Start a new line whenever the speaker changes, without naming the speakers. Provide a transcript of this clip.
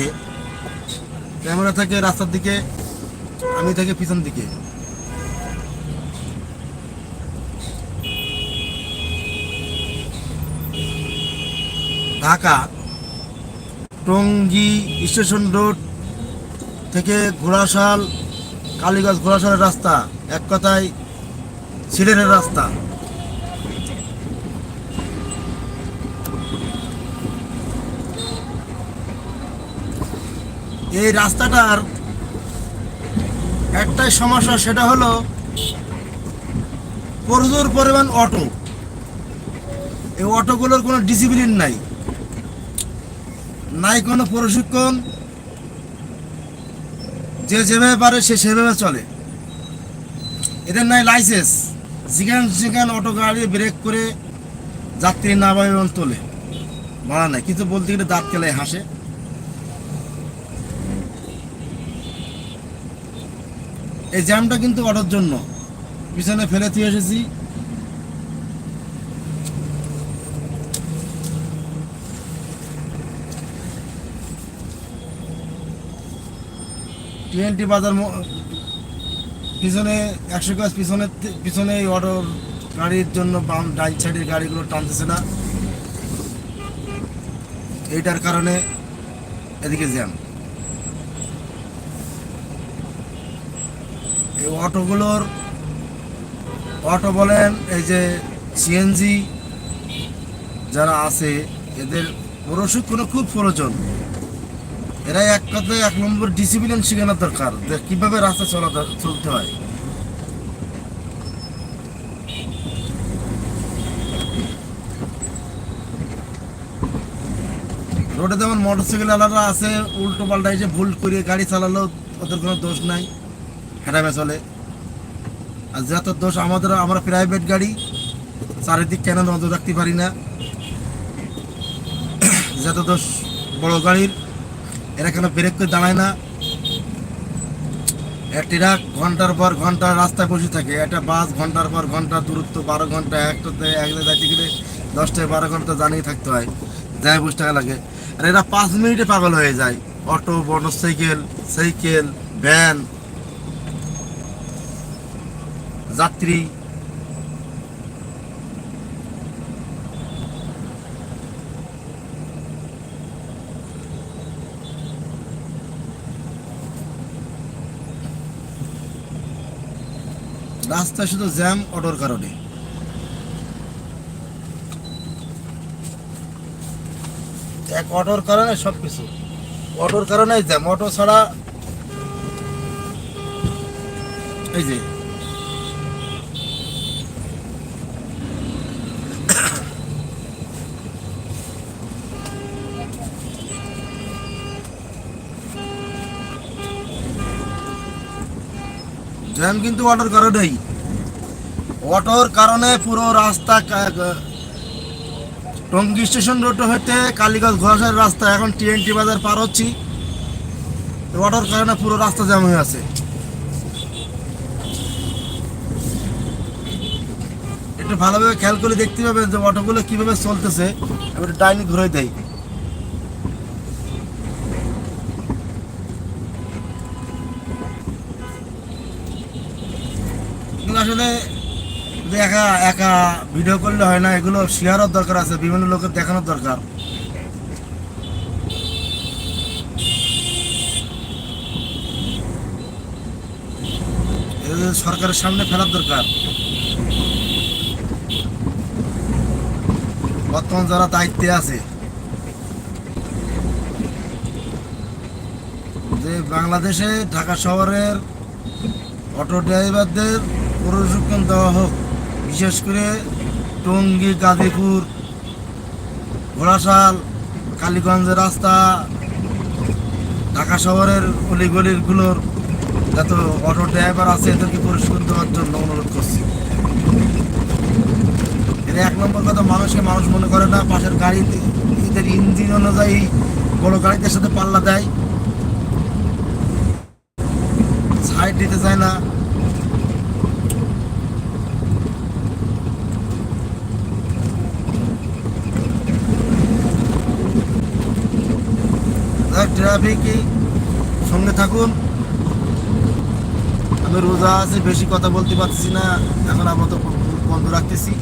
দিকে। ক্যামেরা থাকে রাস্তার দিকে, আমি থাকি পিছন দিকে। ঢাকা, টঙ্গী স্টেশন রোড থেকে ঘোড়াশাল, কালীগঞ্জ ঘোড়াশালের রাস্তা, এক কথায় সিলেটের রাস্তা। এই রাস্তাটার একটাই সমস্যা, সেটা হলো প্রচুর পরিমাণ অটো। এই অটোগুলোর কোনো ডিসিপ্লিন নাই। নাই কোনো প্রশিক্ষণ। যে যেভাবে পারে সে সেভাবে চলে। এদের নাই লাইসেন্স যেখান যেখান অটো গাড়ি ব্রেক করে যাত্রী না এবং তোলে। ভাড়া নাই। কিন্তু বলতে গেলে দাঁত কেলায় হাসে। এই জ্যামটা কিন্তু অটোর জন্য। পিছনে ফেলে দিয়ে এসেছি। টিএনটি বাজার পিছনে একশো গাছ পিছনে পিছনে এই অটোর গাড়ির জন্য বাম ডাইন সাইডের গাড়িগুলো টানতেছে না। এইটার কারণে এদিকে জ্যাম। এই অটোগুলোর অটো বলেন, এই যে সিএনজি যারা আছে, এদের প্রশিক্ষণ খুব প্রয়োজন। এরা এক কথায় এক নম্বর ডিসিপ্লিন শেখানো দরকার, যে কীভাবে রাস্তা চলা চলতে হয়। রোডে যেমন মোটরসাইকেল আলাদা আছে, উল্টো পাল্টা এসে ভুল করে গাড়ি চালালেও ওদের কোনো দোষ নাই। হেঁটামে চলে। আর যত দোষ আমাদের আমরা প্রাইভেট গাড়ি, চারিদিক কেন নজর রাখতে পারি না। যত দোষ বড় গাড়ির, এরা কেন ব্রেক করে দাঁড়ায় না। এক ট্রাক ঘণ্টার পর ঘণ্টা রাস্তায় বসে থাকে। একটা বাস ঘণ্টার পর ঘণ্টা, দূরত্ব বারো ঘণ্টা, একটাতে এক জায়গায় যাইতে গেলে দশটায় বারো ঘণ্টা জানিয়ে থাকতে হয়। যাই বসে টাকা লাগে। আর এরা পাঁচ মিনিটে পাগল হয়ে যায়। Auto motor cycle cycle, van যাত্রী। রাস্তা শুধু জ্যাম, অটোর কারণে। এক অটোর কারণে সব কিছু অটোর কারণে জ্যাম, অটো ছাড়া এই যে জ্যাম কিন্তু অটোর কারণেই। অটোর কারণে পুরো রাস্তা টঙ্গী স্টেশন রোড হইতে কালীগঞ্জ ঘোষার রাস্তা এখন টিএনটি বাজার পার হচ্ছি। অটোর কারণে পুরো রাস্তা জ্যাম হয়ে আছে। একটু ভালোভাবে খেয়াল করে দেখতে পাবেন যে অটোগুলো কীভাবে চলতেছে। এবার ডাইনি ঘুরে দেয় আসলে একা একা ভিডিও করলে হয় না, এগুলো শেয়ারও দরকার আছে, বিভিন্ন লোকের দেখানোর দরকার। সরকারের সামনে ফেলার দরকার। বর্তমান যারা দায়িত্বে আছে, যে বাংলাদেশে ঢাকা শহরের অটো ড্রাইভারদের প্রশিক্ষণ দেওয়া হোক, বিশেষ করে টঙ্গী, গাজীপুর, ঘোড়াশাল, কালীগঞ্জের রাস্তা, ঢাকা শহরের অলিগলিগুলোর যত অটো ড্রাইভার আছে, এদেরকে প্রশিক্ষণ দেওয়ার জন্য অনুরোধ করছি। এর এক নম্বর কথা মানুষকে মানুষ মনে করে না, পাশের গাড়ি, এদের ইঞ্জিন অনুযায়ী বড় গাড়িদের সাথে পাল্লা দেয়। সাইড দিতে চায় না। ট্রাফিকে সঙ্গে থাকুন। আমি রোজা আছি, বেশি কথা বলতে পারছি না। এখন আপাতত বন্ধ রাখতেছি।